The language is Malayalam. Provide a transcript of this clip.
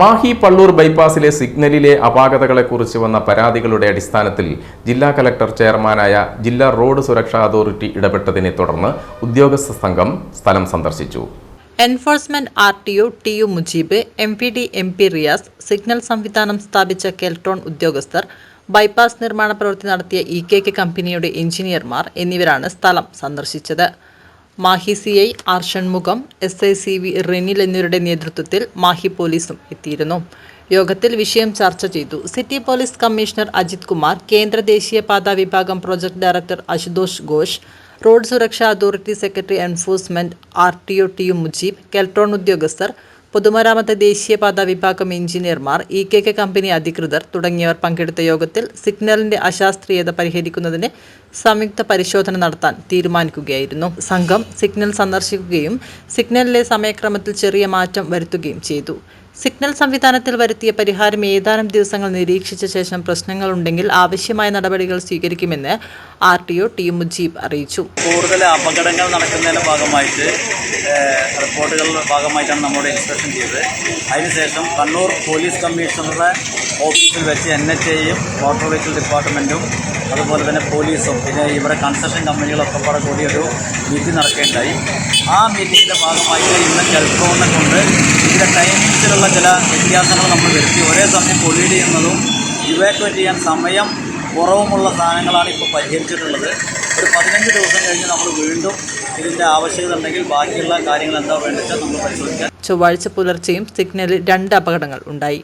മാഹി പള്ളൂർ ബൈപ്പാസിലെ സിഗ്നലിലെ അപാകതകളെക്കുറിച്ച് വന്ന പരാതികളുടെ അടിസ്ഥാനത്തിൽ ജില്ലാ കലക്ടർ ചെയർമാനായ ജില്ലാ റോഡ് സുരക്ഷാ അതോറിറ്റി ഇടപെട്ടതിനെ തുടർന്ന് ഉദ്യോഗസ്ഥ സംഘം സ്ഥലം സന്ദർശിച്ചു. Enforcement R T O T U Mujeeb M P D M P Riyas signal സംവിധാനം സ്ഥാപിച്ച കെൽട്രോൺ ഉദ്യോഗസ്ഥർ ബൈപ്പാസ് നിർമ്മാണ പ്രവൃത്തി നടത്തിയ ഇ കെ കെ കമ്പനിയുടെ എഞ്ചിനീയർമാർ എന്നിവരാണ് സ്ഥലം സന്ദർശിച്ചത്. Mahe C I R Shanmugham S I C V Rinil എന്നിവരുടെ നേതൃത്വത്തിൽ മാഹി പോലീസും എത്തിയിരുന്നു. യോഗത്തിൽ വിഷയം ചർച്ച ചെയ്തു. City police commissioner Ajith Kumar കേന്ദ്ര ദേശീയപാത വിഭാഗം project director Ashutosh Ghosh road സുരക്ഷാ authority secretary enforcement R T O T U Mujeeb Keltron ഉദ്യോഗസ്ഥർ പൊതുമരാമത്ത് ദേശീയപാത വിഭാഗം എഞ്ചിനീയർമാർ ഇ കെ കെ കമ്പനി അധികൃതർ തുടങ്ങിയവർ പങ്കെടുത്ത യോഗത്തിൽ സിഗ്നലിന്റെ അശാസ്ത്രീയത പരിഹരിക്കുന്നതിന് സംയുക്ത പരിശോധന നടത്താൻ തീരുമാനിക്കുകയായിരുന്നു. സംഘം സിഗ്നൽ സന്ദർശിക്കുകയും സിഗ്നലിലെ സമയക്രമത്തിൽ ചെറിയ മാറ്റം വരുത്തുകയും ചെയ്തു. സിഗ്നൽ സംവിധാനത്തിൽ വരുത്തിയ പരിഹാരം ഏതാനും ദിവസങ്ങൾ നിരീക്ഷിച്ച ശേഷം പ്രശ്നങ്ങളുണ്ടെങ്കിൽ ആവശ്യമായ നടപടികൾ സ്വീകരിക്കുമെന്ന് R T O T Mujeeb അറിയിച്ചു. കൂടുതൽ അപകടങ്ങൾ നടക്കുന്നതിന്റെ ഭാഗമായിട്ട് റിപ്പോർട്ടുകളുടെ ഭാഗമായിട്ടാണ് നമ്മുടെ ഇൻസ്പെക്ഷൻ ചെയ്തത്. അതിനുശേഷം കണ്ണൂർ പോലീസ് കമ്മീഷണറുടെ ഓഫീസിൽ വെച്ച് എൻ എച്ച് എയും മോട്ടോർ വെഹിക്കിൾ ഡിപ്പാർട്ട്മെന്റും അതുപോലെ തന്നെ പോലീസും പിന്നെ ഇവിടെ കൺസ്ട്രക്ഷൻ കമ്പനികളൊക്കെ കൂടെ കൂടി ഒരു മീറ്റിംഗ് നടക്കുകയുണ്ടായി. ആ മീറ്റിങ്ങിന്റെ ഭാഗമായിട്ട് ഇന്ന് കെൽട്രോണിനെ കൊണ്ട് ഇതിന്റെ ടൈമിങ്സിലുള്ള ചില വ്യത്യാസങ്ങൾ നമ്മൾ വരുത്തി. ഒരേ സമയം പൊല്യൂട്ട് ചെയ്യുന്നതും ഇവാക്വേറ്റ് ചെയ്യാൻ സമയം കുറവുമുള്ള സാധനങ്ങളാണ് ഇപ്പോൾ പരിഹരിച്ചിട്ടുള്ളത്. ഒരു പതിനഞ്ച് ദിവസം കഴിഞ്ഞ് നമ്മൾ വീണ്ടും ഇതിന്റെ ആവശ്യകത ഉണ്ടെങ്കിൽ ബാക്കിയുള്ള കാര്യങ്ങൾ എന്താ വേണ്ടത് നമ്മൾ പരിശോധിക്കാം. ചൊവ്വാഴ്ച പുലർച്ചെയും സിഗ്നലിൽ രണ്ട് അപകടങ്ങൾ ഉണ്ടായി.